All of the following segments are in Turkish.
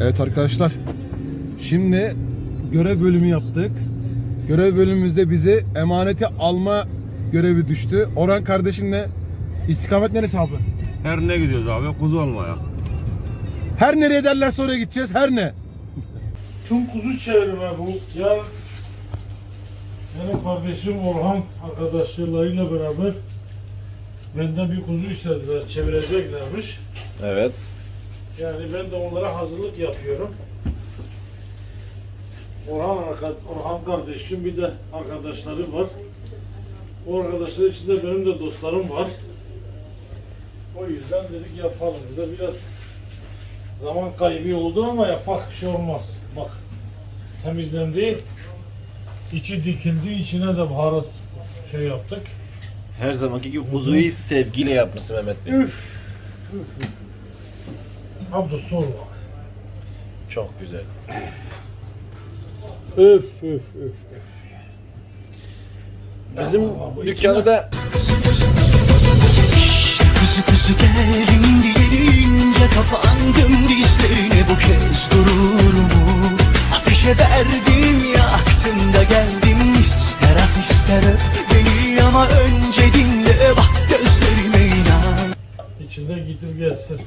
Evet arkadaşlar. Şimdi görev bölümü yaptık. Görev bölümümüzde bizi emaneti alma görevi düştü. Orhan kardeşinle istikamet neresi abi? Her ne gidiyoruz abi? Kuzu almaya. Her nereye derlerse oraya gideceğiz. Her ne? Tüm kuzu çevirme bu. Ya benim kardeşim Orhan arkadaşlarıyla beraber benden bir kuzu istediler, çevireceklermiş. Evet. Yani ben de onlara hazırlık yapıyorum. Orhan, Orhan kardeşim bir de arkadaşları var. O arkadaşlar içinde benim de dostlarım var. O yüzden dedik yapalım. Bize biraz zaman kaybı oldu ama yapak bir şey olmaz. Bak temizlendi. İçi dikildi. içine de baharat şey yaptık. Her zamanki gibi kuzuyu sevgiyle yapmışsın Mehmet Bey. Üf. üf, sorma. Çok güzel. Öf öf öf öf. Bizim dükkanı da Kuzu kuzu geldin diyerince kapandım dizlerine bu kez gururumu Ateşe verdim yaktım da geldim ister at ister öp beni ama önce dinle bak gözlerime inan İçinde getir gelsin.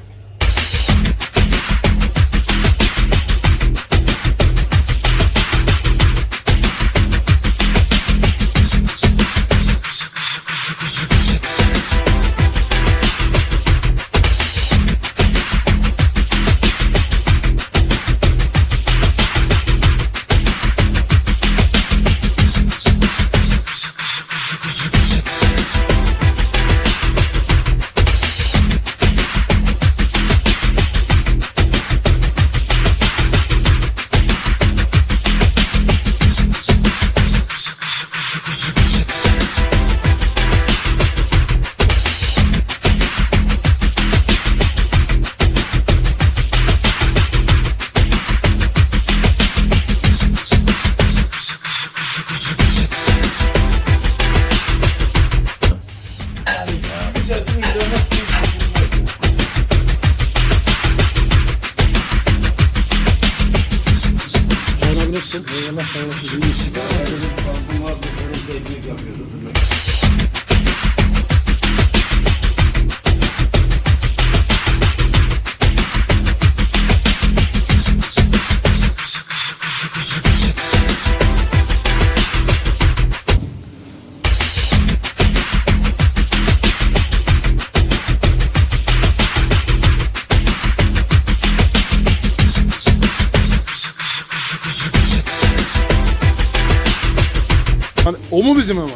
O mu bizim emanet?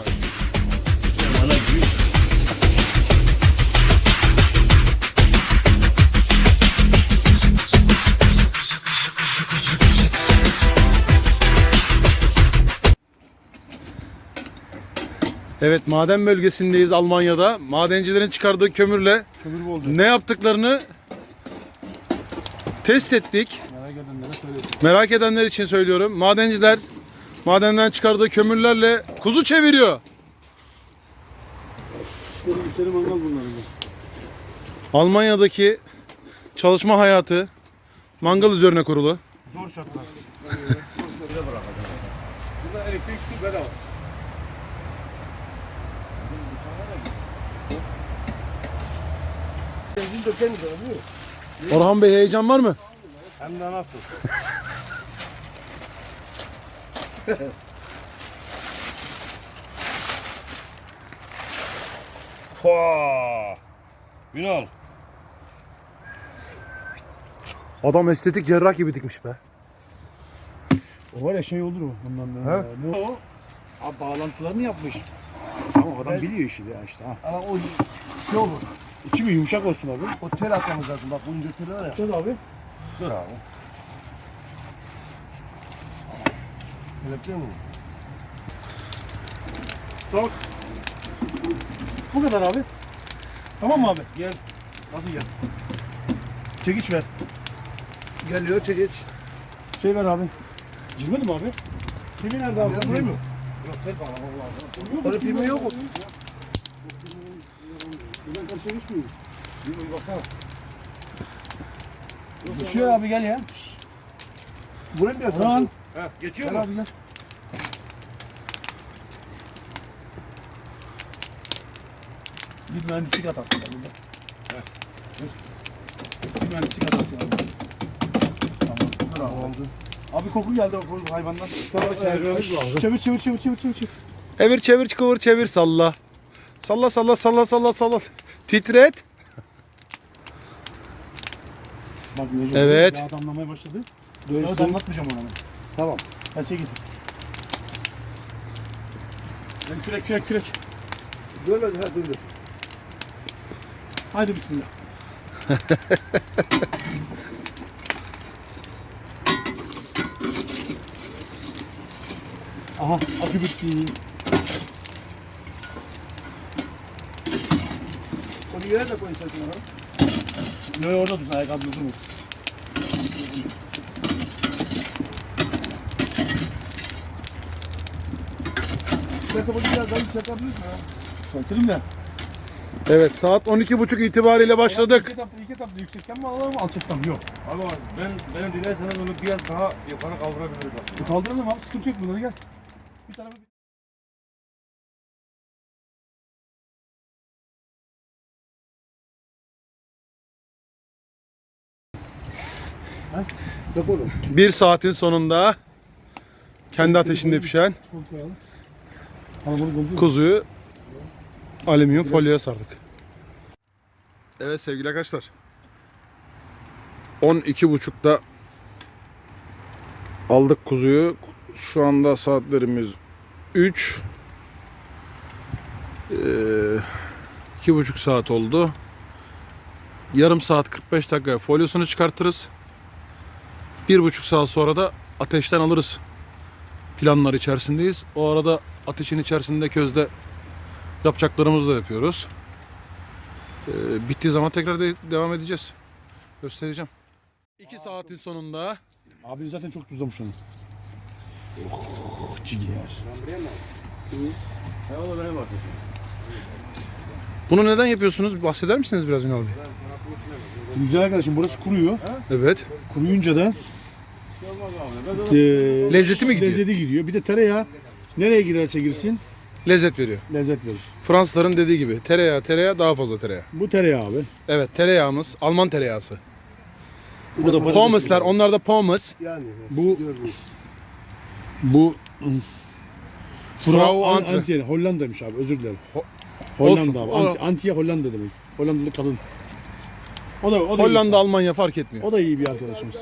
Evet maden bölgesindeyiz Almanya'da. Madencilerin çıkardığı kömürle ne yaptıklarını test ettik. Merak edenler için söylüyorum. Madenciler madenden çıkardığı kömürlerle kuzu çeviriyor. Almanya'daki çalışma hayatı mangal üzerine kurulu. Zor şartlar. Orhan Bey heyecan var mı? Hem de nasıl? Paa! Ünal. Adam estetik cerrah gibi dikmiş be. O var ya şey olur mu bundan He? Ne o? Abi bağlantılarını yapmış. Ama adam biliyor işi ya işte ha. Ama o şey olur. İçi mi yumuşak olsun abi? O tel atmamız lazım. Bak bunun teli var ya. Yapacağız abi. Dur abi. Kelepçe mi? Bu kadar abi. Tamam mı abi? Gel. Nasıl gel? Çekiç ver. Geliyor çekiç. Şey ver abi. Girmedi mi abi? Kimi nerede abi? Biraz koyayım mı? Yok tek var Allah Orada pimi yok mu? Buradan karşıya geçmiyor. Bir baksana. Düşüyor abi gel ya. Buraya mı yasak? Heh, geçiyor Gel mu? abi gel. Bir mühendislik hatası var burada. Dur. Bir mühendislik hatası var. Tamam. Dur abi. Tamamdır. Abi koku geldi o hayvandan. Lazım. Çevir çevir çevir çevir çevir. çevir. Çevir çevir kıvır çevir salla. Salla salla salla salla salla. Titret. Bak Evet. yağ damlamaya başladı. Yağ Dönsün. damlatmayacağım ona. Tamam. Ben size getir. Ben kürek kürek kürek. Dön hadi ha dön. dön. Haydi bismillah. Aha akü bitti. Onu yere de koy istersen Orhan. Yo yo, orada dursun ayakkabı durmaz. İstersen bunu biraz daha yükseltebilirsin ha. Yükseltirim de. Evet saat 12.30 itibariyle başladık. İlk etapta, ilk etapta yüksekten mi alalım alçaktan mı? Yok. Abi ben beni dilerseniz onu biraz daha yukarı kaldırabiliriz aslında. Kaldıralım abi sıkıntı yok bunda gel. Bir tarafa Dök onu. Bir saatin sonunda kendi ateşinde pişen kuzuyu alüminyum folyoya sardık. Evet sevgili arkadaşlar. 12.30'da aldık kuzuyu. Şu anda saatlerimiz 3. Ee, iki buçuk saat oldu. Yarım saat 45 dakika folyosunu çıkartırız. Bir buçuk saat sonra da ateşten alırız. Planlar içerisindeyiz. O arada ateşin içerisinde közde yapacaklarımızı da yapıyoruz. Ee, bittiği zaman tekrar de devam edeceğiz. Göstereceğim. 2 saatin sonunda Abi zaten çok tuzlamış onu. Oh, ciğer. Bunu neden yapıyorsunuz? Bahseder misiniz biraz Ünal Bey? Şimdi güzel arkadaşım burası kuruyor. Evet. Kuruyunca da Olmaz abi. Ben de eee, Lezzeti mi gidiyor? Lezzeti gidiyor. Bir de tereyağı nereye girerse girsin Lezzet veriyor. lezzet verir. Fransızların dediği gibi tereyağı tereyağı daha fazla tereyağı. Bu tereyağı abi. Evet tereyağımız Alman tereyağısı. Bu da Pommesler onlar da pommes. Yani. Bu-. Bu Frau An- Antre. Antiye, Hollanda'ymış abi özür dilerim. Ho- Hollanda Olsun. abi. Anti, Antiye Hollanda demek. Hollandalı kadın. O da o da iyi Hollanda insan. Almanya fark etmiyor. O da iyi bir arkadaşımız.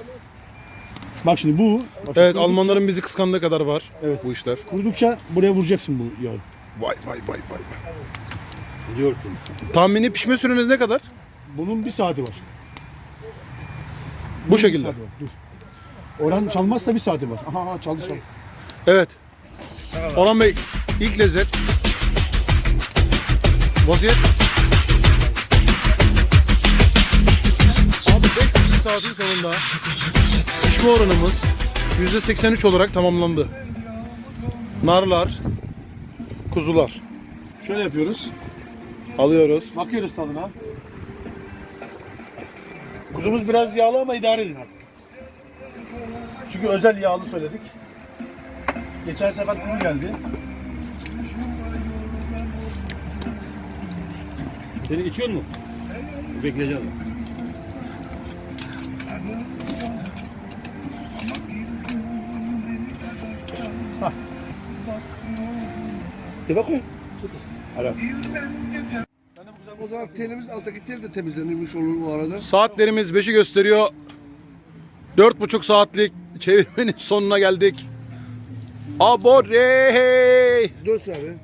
Bak şimdi bu bak Evet kurudukça- Almanların bizi kıskandığı kadar var Evet. bu işler. kurudukça buraya vuracaksın bu yağı. Vay vay vay vay. Biliyorsun. Tahmini pişme süreniz ne kadar? Bunun bir saati var. Bu Bunun bir şekilde. saati var, Dur. Orhan çalmazsa bir saati var. Aha, aha çaldı çaldı. Evet. Orhan Bey ilk lezzet. Vaziyet. Abi 5 saatin sonunda pişme oranımız %83 olarak tamamlandı. Narlar, kuzular. Şöyle yapıyoruz. Alıyoruz. Bakıyoruz tadına. Kuzumuz biraz yağlı ama idare edin artık. Çünkü özel yağlı söyledik. Geçen sefer kuru geldi. Seni içiyor mu? Bekleyeceğim. De bak. Ara. O zaman telimiz alttaki tel de temizlenmiş olur bu arada. Saatlerimiz 5'i gösteriyor. 4,5 saatlik çevirmenin sonuna geldik. Abore! Dönsün abi.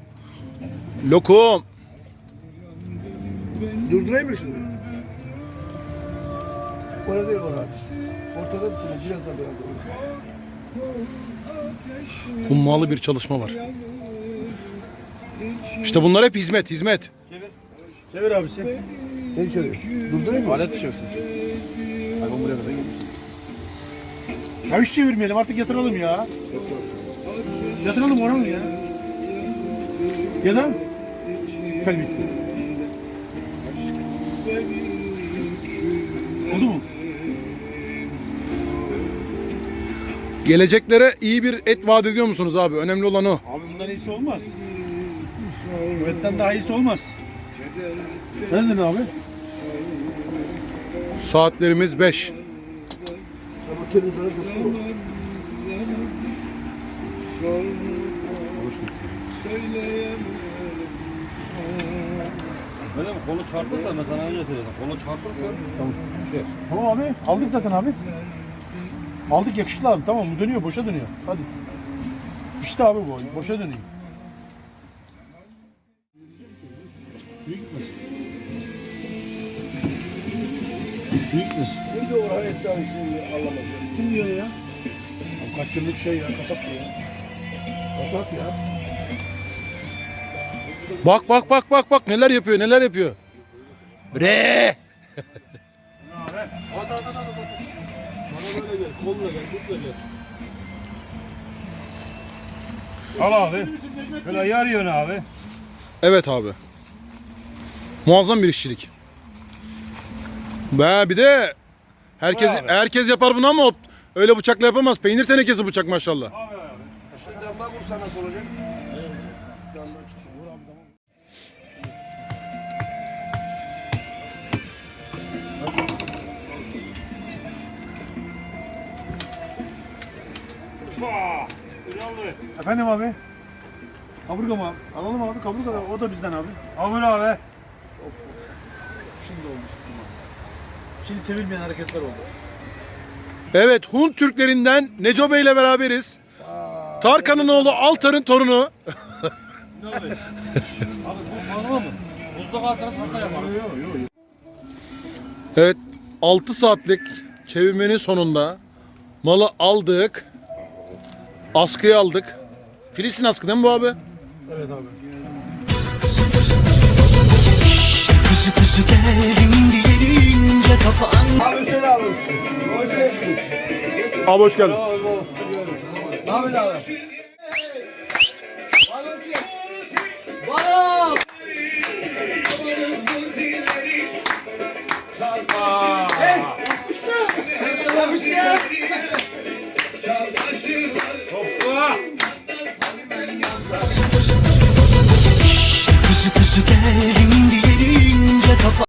Lokum. Durdurayım mı şimdi? Orada değil Orhan. Ortada tutun. Biraz da. Hummalı bir çalışma var. İşte bunlar hep hizmet, hizmet. Çevir abisi. Ne içeri? Durdurayım mı? Alet çevirsin. Hayvan buraya kadar gelmiş. Ya hiç çevirmeyelim artık yatıralım ya. Yatıralım Orhan ya. Ya da Fel bitti. Oldu mu? Geleceklere iyi bir et vaat ediyor musunuz abi? Önemli olan o. Abi bundan iyisi olmaz. Küvetten daha iyisi olmaz. Ne dedin abi? Saatlerimiz 5. Ama temizlere dursun. Öyle mi? Kolu çarpırsa sana önce söyledim. Kolu çarpırsa tamam. Şey. Tamam abi. Aldık zaten abi. Aldık yakışıklı abi. Tamam bu dönüyor. Boşa dönüyor. Hadi. İşte abi bu. Boşa dönüyor. Suyu gitmesin. Suyu gitmesin. Şimdi oraya etten şunu alamaz. Kim diyor ya? Kaç yıllık şey ya. Kasap diyor ya. Kasap ya. Bak bak bak bak bak neler yapıyor neler yapıyor. Bre! Böyle gel. Kolla gel. Al abi. Böyle yarıyorsun abi. Evet abi. Muazzam bir işçilik. Be bir de herkes Vay abi. herkes yapar bunu ama öyle bıçakla yapamaz. Peynir tenekesi bıçak maşallah. Abi abi. Şimdi bak vursa nasıl olacak? Güzeldi. Efendim abi. Kaburga mı abi? Alalım abi. Kaburga da o da bizden abi. Abi abi. Şimdi oldu. Şimdi sevilmeyen hareketler oldu. Evet Hun Türklerinden Neco Bey ile beraberiz. Tarkan'ın oğlu Altar'ın torunu. Ne? Abi bu balığı mı? Buzda atarız hata. Yok yok yok. Evet 6 saatlik çevirmenin sonunda malı aldık. Askıya aldık. Filistin askı değil mi bu abi? Evet abi. Kuzu kuzu geldim diyerince kapağın Abi şöyle alır? Hoş geldiniz. Abi hoş geldin. Ne yapıyorsun abi? Aa. Hey, yapmışlar. Yapmışlar. Tükendim diyerince kafa